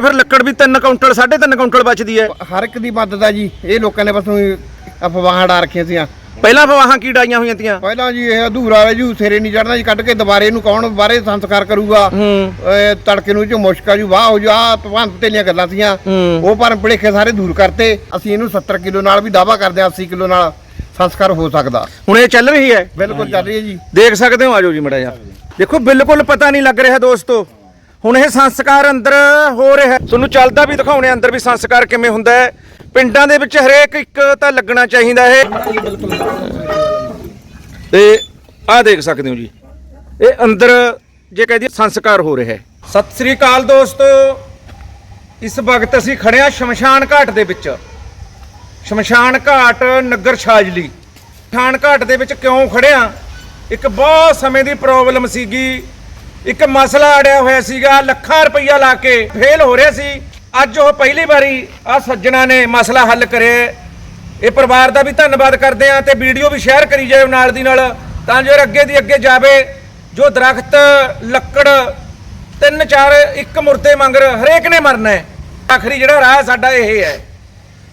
ਇਹ ਫਿਰ ਲੱਕੜ ਵੀ 3 ਕੁਇੰਟਲ 3.5 ਕੁਇੰਟਲ ਬਚਦੀ ਹੈ। ਹਰ ਇੱਕ ਦੀ ਮਦਦ ਆ ਜੀ। ਇਹ ਲੋਕਾਂ ਨੇ ਬਸ ਅਫਵਾਹਾਂ ਡਾ ਰੱਖੀਆਂ ਸੀਆਂ। ਪਹਿਲਾਂ ਫਵਾਹਾਂ ਕੀ ਡਾਈਆਂ ਹੋਈਆਂ ਤੀਆਂ? ਪਹਿਲਾਂ ਜੀ ਇਹ ਅਧੂਰਾ ਰਹਿ ਜੂ ਸਿਰੇ ਨਹੀਂ ਚੜਨਾ ਜੀ ਕੱਢ ਕੇ ਦੁਬਾਰੇ ਇਹਨੂੰ ਕੌਣ ਬਾਰੇ ਸੰਸਕਾਰ ਕਰੂਗਾ? ਹੂੰ। ਤੜਕੇ ਨੂੰ ਜੋ ਮੁਸ਼ਕਾ ਜੂ ਵਾਹ ਹੋ ਜਾ ਭਵੰਤ ਤੇਲੀਆਂ ਗੱਲਾਂ ਸੀਆਂ। ਹੂੰ। ਉਹ ਪਰ ਭੁਲੇਖੇ ਸਾਰੇ ਦੂਰ ਕਰਤੇ। ਅਸੀਂ ਇਹਨੂੰ 70 ਕਿਲੋ ਨਾਲ ਵੀ ਦਾਵਾ ਕਰਦੇ ਹਾਂ 80 ਕਿਲੋ ਨਾਲ ਸੰਸਕਾਰ ਹੋ ਸਕਦਾ। ਹੁਣ ਇਹ ਚੱਲ ਰਹੀ ਹੈ। ਬਿਲਕੁਲ ਚੱਲ ਰਹੀ ਹੈ ਜੀ। ਦੇਖ ਸਕਦੇ ਹੋ ਆਜੋ ਜੀ ਮੜਾ ਜਾ ਦੇਖੋ ਬਿਲਕੁਲ ਪਤਾ ਨਹੀਂ ਲੱਗ ਰਿਹਾ ਦੋਸਤੋ। ਹੁਣ ਇਹ ਸੰਸਕਾਰ ਅੰਦਰ ਹੋ ਰਿਹਾ ਤੁਹਾਨੂੰ ਚੱਲਦਾ ਵੀ ਦਿਖਾਉਣੇ ਅੰਦਰ ਵੀ ਸੰਸਕਾਰ ਕਿਵੇਂ ਹੁੰਦਾ ਹੈ। ਪਿੰਡਾਂ ਦੇ ਵਿੱਚ ਹਰੇਕ ਇੱਕ ਤਾਂ ਲੱਗਣਾ ਚਾਹੀਦਾ ਇਹ ਤੇ ਆਹ ਦੇਖ ਸਕਦੇ ਹੋ ਜੀ। ਇਹ ਅੰਦਰ ਜੇ ਕਹਦੀ ਸੰਸਕਾਰ ਹੋ ਰਿਹਾ ਹੈ। ਸਤਿ ਸ੍ਰੀ ਅਕਾਲ ਦੋਸਤੋ। ਇਸ ਵਕਤ ਅਸੀਂ ਖੜੇ ਹਾਂ ਸ਼ਮਸ਼ਾਨ ਘਾਟ ਦੇ ਵਿੱਚ। ਸ਼ਮਸ਼ਾਨ ਘਾਟ ਨਗਰ ਛਾਜਲੀ। ਸ਼ਮਸ਼ਾਨ ਘਾਟ ਦੇ ਵਿੱਚ ਕਿਉਂ ਖੜਿਆ ਇੱਕ ਬਹੁਤ ਸਮੇਂ ਦੀ ਪ੍ਰੋਬਲਮ ਸੀਗੀ। ਇੱਕ ਮਸਲਾ ਅੜਿਆ ਹੋਇਆ ਸੀਗਾ, ਲੱਖਾਂ ਰੁਪਈਆ ਲਾ ਕੇ ਫੇਲ ਹੋ ਰਿਹਾ ਸੀ। ਅੱਜ ਉਹ ਪਹਿਲੀ ਵਾਰੀ ਆ ਸੱਜਣਾ ਨੇ ਮਸਲਾ ਹੱਲ ਕਰਿਆ ਇਹ ਪਰਿਵਾਰ ਦਾ ਵੀ ਧੰਨਵਾਦ ਕਰਦੇ ਆ ਤੇ ਵੀਡੀਓ ਵੀ ਸ਼ੇਅਰ ਕਰੀ ਜਾਇਓ ਨਾਲ ਦੀ ਨਾਲ, ਤਾਂ ਜੋ ਅੱਗੇ ਦੀ ਅੱਗੇ ਜਾਵੇ। ਜੋ ਦਰਖਤ, ਲੱਕੜ, ਤਿੰਨ ਚਾਰ ਇੱਕ ਮੁਰਦੇ ਮੰਗਰ ਹਰੇਕ ਨੇ ਮਰਨਾ ਹੈ। ਆਖਰੀ ਜਿਹੜਾ ਰਾਹ ਸਾਡਾ ਇਹ ਹੈ।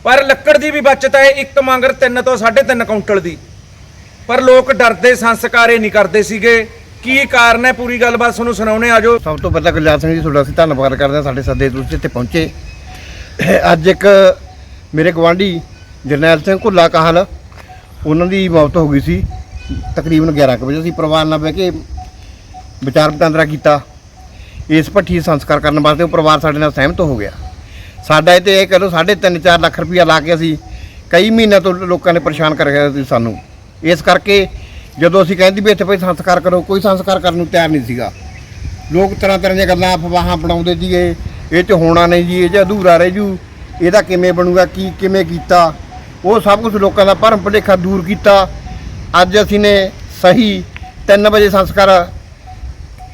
ਪਰ ਲੱਕੜ ਦੀ ਵੀ ਬਚਤ ਹੈ, ਇੱਕ ਮੰਗਰ ਤਿੰਨ ਤੋਂ 3.5 ਕੁਇੰਟਲ ਦੀ। ਪਰ ਲੋਕ ਡਰਦੇ, ਸੰਸਕਾਰੇ ਨਹੀਂ ਕਰਦੇ ਸੀਗੇ। ਕੀ ਕਾਰਨ ਹੈ? ਪੂਰੀ ਗੱਲਬਾਤ ਤੁਹਾਨੂੰ ਸੁਣਾਉਣੇ ਆਜੋ ਸਭ ਤੋਂ ਪਹਿਲਾਂ ਗੁਰਜਾਤ ਸਿੰਘ ਜੀ, ਤੁਹਾਡਾ ਅਸੀਂ ਧੰਨਵਾਦ ਕਰਦੇ ਹਾਂ ਸਾਡੇ ਸੱਦੇ ਤੁਸੀਂ ਇੱਥੇ ਪਹੁੰਚੇ। ਅੱਜ ਇੱਕ ਮੇਰੇ ਗਵਾਂਢੀ ਜਰਨੈਲ ਸਿੰਘ ਘੁੱਲਾ ਕਾਹਲ, ਉਹਨਾਂ ਦੀ ਮੌਤ ਹੋ ਗਈ ਸੀ। ਤਕਰੀਬਨ 11 ਕੁ ਵਜੇ ਅਸੀਂ ਪਰਿਵਾਰ ਨਾਲ ਬਹਿ ਕੇ ਵਿਚਾਰ ਵਟਾਂਦਰਾ ਕੀਤਾ। ਇਸ ਭੱਠੀ ਸੰਸਕਾਰ ਕਰਨ ਵਾਸਤੇ ਉਹ ਪਰਿਵਾਰ ਸਾਡੇ ਨਾਲ ਸਹਿਮਤ ਹੋ ਗਿਆ। ਸਾਡਾ ਇਹ ਤੇ ਇਹ ਕਰੋ 3.5 4 ਲੱਖ ਰੁਪਇਆ ਲਾ ਕੇ ਅਸੀਂ ਕਈ ਮਹੀਨਿਆਂ ਤੋਂ ਲੋਕਾਂ ਨੇ ਪਰੇਸ਼ਾਨ ਕਰ ਰਿਹਾ ਸੀ ਸਾਨੂੰ। ਇਸ ਕਰਕੇ ਜਦੋਂ ਅਸੀਂ ਕਹਿੰਦੇ ਵੀ ਇੱਥੇ ਭਾਈ ਸੰਸਕਾਰ ਕਰੋ, ਕੋਈ ਸੰਸਕਾਰ ਕਰਨ ਨੂੰ ਤਿਆਰ ਨਹੀਂ ਸੀਗਾ। ਲੋਕ ਤਰ੍ਹਾਂ ਤਰ੍ਹਾਂ ਦੀਆਂ ਗੱਲਾਂ, ਅਫਵਾਹਾਂ ਬਣਾਉਂਦੇ ਸੀਗੇ। ਇਹ ਚ ਹੋਣਾ ਨਹੀਂ ਜੀ, ਇਹ ਚ ਅਧੂਰਾ ਰਹਿ ਜੂ। ਇਹਦਾ ਕਿਵੇਂ ਬਣੂਗਾ, ਕੀ, ਕਿਵੇਂ ਕੀਤਾ? ਉਹ ਸਭ ਕੁਝ ਲੋਕਾਂ ਦਾ ਭਰਮ ਭੁਲੇਖਾ ਦੂਰ ਕੀਤਾ। ਅੱਜ ਅਸੀਂ ਨੇ ਸਹੀ 3 ਵਜੇ ਸੰਸਕਾਰ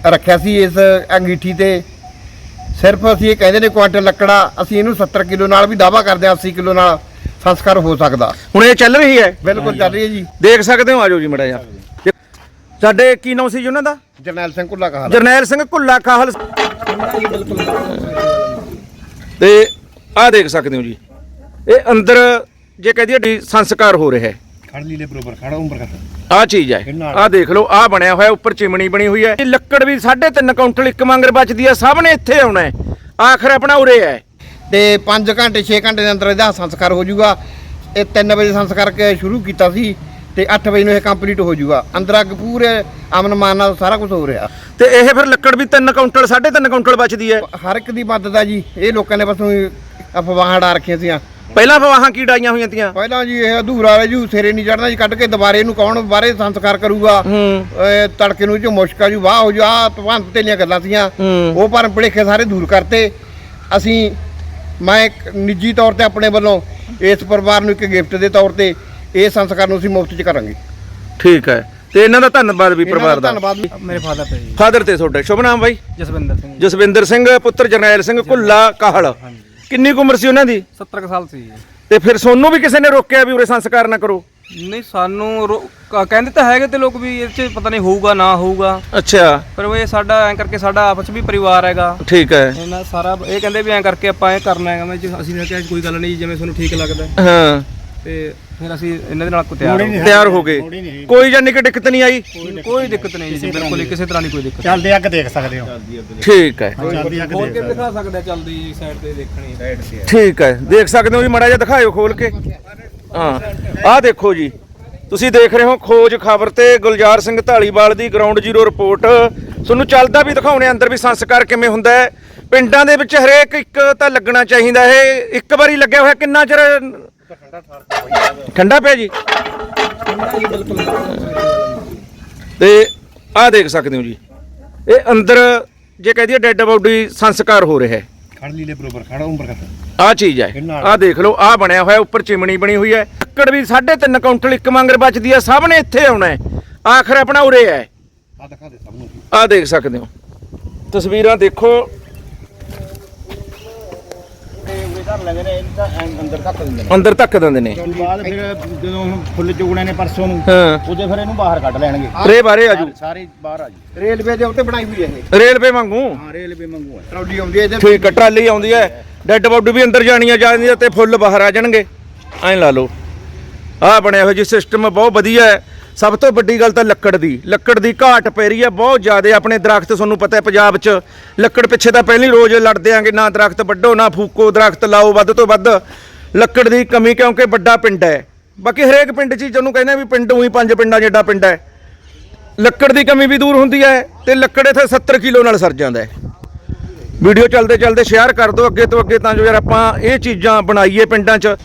ਰੱਖਿਆ ਸੀ ਇਸ ਅੰਗੀਠੀ ਤੇ। ਸਿਰਫ ਅਸੀਂ ਇਹ ਕਹਿੰਦੇ ਨੇ ਕੁਆਂਟਲ ਲੱਕੜਾ, ਅਸੀਂ ਇਹਨੂੰ 70 ਕਿਲੋ ਨਾਲ ਵੀ ਦਾਵਾ ਕਰਦੇ ਹਾਂ 80 ਕਿਲੋ ਨਾਲ। ਸੰਸਕਾਰ ਹੋ ਸਕਦਾ। ਹੁਣ ਇਹ ਚੱਲ ਰਹੀ ਹੈ? ਬਿਲਕੁਲ ਚੱਲ ਰਹੀ ਹੈ ਜੀ। ਦੇਖ ਸਕਦੇ ਹੋ ਆਜੋ ਜੀ ਮੜਾ ਜਾ ਸਾਡੇ ਕੀ ਨਾਮ ਸੀ ਜੀ ਉਹਨਾਂ ਦਾ? ਜਰਨੈਲ ਸਿੰਘ ਕੁੱਲਾ ਕਹਾ ਜਰਨੈਲ ਸਿੰਘ ਕੁੱਲਾ ਕਾਹਲ। ਤੇ ਆਹ ਦੇਖ ਸਕਦੇ ਹੋ ਜੀ। ਇਹ ਅੰਦਰ ਜੇ ਕਹਦੀ ਡੀ ਸੰਸਕਾਰ ਹੋ ਰਿਹਾ ਹੈ। ਖੜ ਲੀਲੇ ਬਰੋਬਰ ਖੜਾ ਉਮਰ ਕਰ। ਆਹ ਚੀਜ਼ ਹੈ। ਆਹ ਦੇਖ ਲਓ ਆਹ ਬਣਿਆ ਹੋਇਆ ਉੱਪਰ ਚਿਮਣੀ ਬਣੀ ਹੋਈ ਹੈ। ਇਹ ਲੱਕੜ ਵੀ 3.5 ਕੁਇੰਟਲ ਇੱਕ ਮੰਗਰ ਬਚਦੀ ਹੈ ਸਭ ਨੇ ਇੱਥੇ ਆਉਣਾ ਹੈ। ਆਖਰ ਆਪਣਾ ਉਰੇ ਹੈ। ਤੇ 5 ਘੰਟੇ 6 ਘੰਟੇ ਦੇ ਅੰਦਰ ਇਹਦਾ ਸੰਸਕਾਰ ਹੋ ਜਾਊਗਾ। ਇਹ 3 ਵਜੇ ਸੰਸਕਾਰ ਕੇ ਸ਼ੁਰੂ ਕੀਤਾ ਸੀ ਤੇ 8 ਵਜੇ ਨੂੰ ਇਹ ਕੰਪਲੀਟ ਹੋ ਜਾਊਗਾ। ਅੰਦਰ ਅੱਗ ਪੂਰੇ ਅਮਨ ਮਾਨ ਨਾਲ ਸਾਰਾ ਕੁਝ ਹੋ ਰਿਹਾ। ਤੇ ਇਹ ਫਿਰ ਲੱਕੜ ਵੀ 3 ਕੁਇੰਟਲ 3.5 ਕੁਇੰਟਲ ਬਚਦੀ ਹੈ? ਹਰ ਇੱਕ ਦੀ ਮਦਦ ਆ ਜੀ। ਇਹ ਲੋਕਾਂ ਨੇ ਬਸ ਅਫਵਾਹਾਂ ਡਾ ਰੱਖੀਆਂ ਸੀਆਂ। ਪਹਿਲਾਂ ਫਵਾਹਾਂ ਕੀ ਡਾਈਆਂ ਹੋਈਆਂ ਤੀਆਂ? ਪਹਿਲਾਂ ਜੀ ਇਹ ਅਧੂਰਾ ਰਹਿ ਜੂ ਸਿਰੇ ਨਹੀਂ ਚੜਨਾ ਜੀ ਕੱਢ ਕੇ ਦੁਬਾਰੇ ਇਹਨੂੰ ਕੌਣ ਬਾਰੇ ਸੰਸਕਾਰ ਕਰੂਗਾ? ਤੜਕੇ ਨੂੰ ਜੋ ਮੁਸ਼ਕਾ ਜੂ ਵਾਹ ਹੋ ਜਾ ਭਵੰਤ ਤੇਲੀਆਂ ਗੱਲਾਂ ਸੀਆਂ। ਉਹ ਪਰ ਭੁਲੇਖੇ ਸਾਰੇ ਦੂਰ ਕਰਤੇ। ਅਸੀਂ ਮੈਂ ਇੱਕ ਨਿੱਜੀ ਤੌਰ ਤੇ ਆਪਣੇ ਵੱਲੋਂ ਇਸ ਪਰਿਵਾਰ ਨੂੰ ਇੱਕ ਗਿਫਟ ਦੇ ਤੌਰ ਤੇ ਇਹ ਸੰਸਕਾਰ ਨੂੰ ਅਸੀਂ ਮੁਫਤ ਚ ਕਰਾਂਗੇ। ਠੀਕ ਹੈ। ਤੇ ਇਹਨਾਂ ਦਾ ਧੰਨਵਾਦ ਵੀ ਪਰਿਵਾਰ ਦਾ। ਧੰਨਵਾਦ ਮੇਰੇ ਫਾਦਰ ਤੇ ਜੀ। ਫਾਦਰ ਤੇ ਤੁਹਾਡੇ। ਸ਼ੁਭ ਨਾਮ ਬਾਈ? ਜਸਵਿੰਦਰ ਸਿੰਘ ਜੀ। ਜਸਵਿੰਦਰ ਸਿੰਘ ਪੁੱਤਰ ਜਰਨੈਲ ਸਿੰਘ ਕੁੱਲਾ ਕਾਹਲ। ਕਿੰਨੀ ਕੁ ਉਮਰ ਸੀ ਉਹਨਾਂ ਦੀ? 70 ਕੁ ਸਾਲ ਸੀ ਜੀ। ਤੇ ਫਿਰ ਸੋਨੂੰ ਵੀ ਕਿਸੇ ਨੇ ਰੋਕਿਆ ਵੀ ਉਰੇ ਸੰਸਕਾਰ ਨਾ ਕਰੋ? ਨਹੀਂ ਸਾਨੂੰ ਰੋ- ਕ- ਕਹਿੰਦੇ ਤਾਂ ਹੈਗੇ ਤੇ ਲੋਕ ਵੀ ਇਹ ਚ ਪਤਾ ਨਹੀਂ ਹੋਊਗਾ ਨਾ ਹੋਊਗਾ। ਅੱਛਾ। ਪਰ ਉਹ ਇਹ ਸਾਡਾ ਐਂ ਕਰਕੇ ਸਾਡਾ ਆਪਸ 'ਚ ਵੀ ਪਰਿਵਾਰ ਹੈਗਾ। ਠੀਕ ਹੈ। ਇਹਨਾਂ ਸਾਰਾ ਇਹ ਕਹਿੰਦੇ ਵੀ ਐਂ ਕਰਕੇ ਆਪਾਂ ਇਹ ਕਰਨਾ ਹੈਗਾ ਮੈਂ ਜੀ- ਅਸੀਂ ਨੇ ਕਿਹਾ ਕੋਈ ਗੱਲ ਨਹੀਂ ਜਿਵੇਂ ਤੁਹਾਨੂੰ ਠੀਕ ਲੱਗਦਾ। ਹਾਂ। ਤੇ ਫਿਰ ਅਸੀਂ ਇਹਨਾਂ ਦੇ ਨਾਲ ਕੋ ਤਿਆਰ ਹੋ ਗਏ। ਤਿਆਰ ਹੋ ਗਏ। ਕੋਈ ਜਾਨੀ ਕਿ ਦਿੱਕਤ ਨਹੀਂ ਆਈ? ਕੋਈ ਦਿੱਕਤ ਨਹੀਂ ਜੀ ਬਿਲਕੁਲ ਹੀ ਕਿਸੇ ਤਰ੍ਹਾਂ ਦੀ ਕੋਈ ਦਿੱਕਤ ਚੱਲਦੇ ਅੱਗ ਦੇਖ ਸਕਦੇ ਹੋ। ਠੀਕ ਹੈ। ਚੱਲਦੀ ਅੱਗ ਹੋਰ ਦੇਖ ਕੇ ਦਿਖਾ ਸਕਦਾ ਚੱਲਦੀ ਸਾਈਡ ਤੇ ਦੇਖਣੀ। ਸਾਈਡ ਤੇ ਠੀਕ ਹੈ। ਦੇਖ ਸਕਦੇ ਹੋ ਜੀ ਮੜਾ ਜਿਹਾ ਦਿਖਾਇਓ ਖੋਲ ਕੇ। ਹਾਂ। ਆਹ ਦੇਖੋ ਜੀ। ਤੁਸੀਂ ਦੇਖ ਰਹੇ ਹੋ ਖੋਜ ਖਬਰ ਤੇ ਗੁਲਜ਼ਾਰ ਸਿੰਘ ਢਾਲੀਵਾਲ ਦੀ ਗਰਾਊਂਡ ਜ਼ੀਰੋ ਰਿਪੋਰਟ ਤੁਹਾਨੂੰ ਚੱਲਦਾ ਵੀ ਦਿਖਾਉਣੇ ਅੰਦਰ ਵੀ ਸੰਸਕਾਰ ਕਿਵੇਂ ਹੁੰਦਾ ਹੈ। ਪਿੰਡਾਂ ਦੇ ਵਿੱਚ ਹਰੇਕ ਇੱਕ ਤਾਂ ਲੱਗਣਾ ਚਾਹੀਦਾ ਇਹ ਇੱਕ ਵਾਰੀ ਲੱਗਿਆ ਹੋਇਆ ਕਿੰਨਾ ਚਿਰ ਠੰਡਾ ਪਿਆ ਜੀ? ਤੇ ਆਹ ਦੇਖ ਸਕਦੇ ਹੋ ਜੀ। ਇਹ ਅੰਦਰ ਜੇ ਕਹਦੀ ਡੈੱਡ ਬਾਡੀ ਸੰਸਕਾਰ ਹੋ ਰਿਹਾ ਹੈ। ਖੜ ਲੀਲੇ ਬਰੋਬਰ ਖੜਾ ਉਮਰ ਕਰ ਆਹ ਚੀਜ਼ ਹੈ। ਆਹ ਦੇਖ ਲਓ ਆਹ ਬਣਿਆ ਹੋਇਆ ਉੱਪਰ ਚਿਮਣੀ ਬਣੀ ਹੋਈ ਹੈ। ਲੱਕੜ ਵੀ 3.5 ਕੁਇੰਟਲ ਇੱਕ ਮੰਗਰ ਬਚਦੀ ਹੈ ਸਭ ਨੇ ਇੱਥੇ ਆਉਣਾ ਹੈ। ਆਖਰ ਆਪਣਾ ਉਰੇ ਹੈ। ਆ ਦਿਖਾ ਦੇ ਸਭ ਨੂੰ। ਆਹ ਦੇਖ ਸਕਦੇ ਹੋ। ਤਸਵੀਰਾਂ ਦੇਖੋ ਲੈਂਦੇ ਨੇ ਇਹਦਾ ਅੰਦਰ ਧੱਕ ਦਿੰਦੇ ਨੇ। ਅੰਦਰ ਧੱਕ ਦਿੰਦੇ ਨੇ। ਬਾਅਦ ਫਿਰ ਜਦੋਂ ਹੁਣ ਫੁੱਲ ਚੁਗਣੇ ਨੇ ਪਰਸੋਂ ਨੂੰ ਹਾਂ। ਉਹਦੇ ਫਿਰ ਇਹਨੂੰ ਬਾਹਰ ਕੱਢ ਲੈਣਗੇ। ਰੇ ਬਾਰੇ ਆਜੂ ਸਾਰੇ ਬਾਹਰ ਆ ਜੀ। ਰੇਲਵੇ ਦੇ ਉੱਤੇ ਬਣਾਈ ਹੋਈ ਹੈ ਇਹ। ਰੇਲਵੇ ਵਾਂਗੂ? ਹਾਂ ਰੇਲਵੇ ਮੰਗੂ ਹੈ। ਟਰਾਲੀ ਆਉਂਦੀ ਹੈ ਇਹਦੇ ਠੀਕ ਹੈ ਟਰਾਲੀ ਆਉਂਦੀ ਹੈ। ਡੈੱਡ ਬੋਡੀ ਵੀ ਅੰਦਰ ਜਾਣੀਆਂ ਜਾਂਦੀਆਂ ਤੇ ਫੁੱਲ ਬਾਹਰ ਆ ਜਾਣਗੇ। ਐਂ ਲਾ ਲਓ। ਆਹ ਬਣਿਆ ਹੋਇਆ ਜੀ ਸਿਸਟਮ ਬਹੁਤ ਵਧੀਆ ਹੈ। ਸਭ ਤੋਂ ਵੱਡੀ ਗੱਲ ਤਾਂ ਲੱਕੜ ਦੀ। ਲੱਕੜ ਦੀ ਘਾਟ ਪੈ ਰਹੀ ਹੈ, ਬਹੁਤ ਜ਼ਿਆਦਾ। ਆਪਣੇ ਦਰਖਤ ਤੁਹਾਨੂੰ ਪਤਾ ਹੈ, ਪੰਜਾਬ 'ਚ ਲੱਕੜ ਪਿੱਛੇ ਤਾਂ ਪਹਿਲੀ ਰੋਜ਼ ਲੜਦੇ ਆਂਗੇ, ਨਾ ਦਰਖਤ ਵੱਢੋ, ਨਾ ਫੂਕੋ, ਦਰਖਤ ਲਾਓ, ਵੱਧ ਤੋਂ ਵੱਧ। ਲੱਕੜ ਦੀ ਕਮੀ ਕਿਉਂਕਿ ਵੱਡਾ ਪਿੰਡ ਹੈ। ਬਾਕੀ ਹਰੇਕ ਪਿੰਡ 'ਚ ਹੀ ਜਿਹਨੂੰ ਕਹਿੰਦੇ ਵੀ ਪਿੰਡ ਉਹੀ ਪੰਜ ਪਿੰਡਾਂ ਜਿੱਡਾ ਪਿੰਡ ਹੈ। ਲੱਕੜ ਦੀ ਕਮੀ ਵੀ ਦੂਰ ਹੁੰਦੀ ਹੈ ਤੇ ਲੱਕੜ ਇੱਥੇ 70 ਕਿਲੋ ਨਾਲ ਸਰ ਜਾਂਦਾ ਹੈ। ਵੀਡੀਓ ਚੱਲਦੇ ਚੱਲਦੇ ਸ਼ੇਅਰ ਕਰ ਦਿਓ, ਅੱਗੇ ਤੋਂ ਅੱਗੇ ਤਾਂ ਜੋ ਯਾਰ ਆਪਾਂ ਇਹ ਚੀਜ਼ਾਂ ਬਣਾਈਏ ਪਿੰਡਾਂ 'ਚ।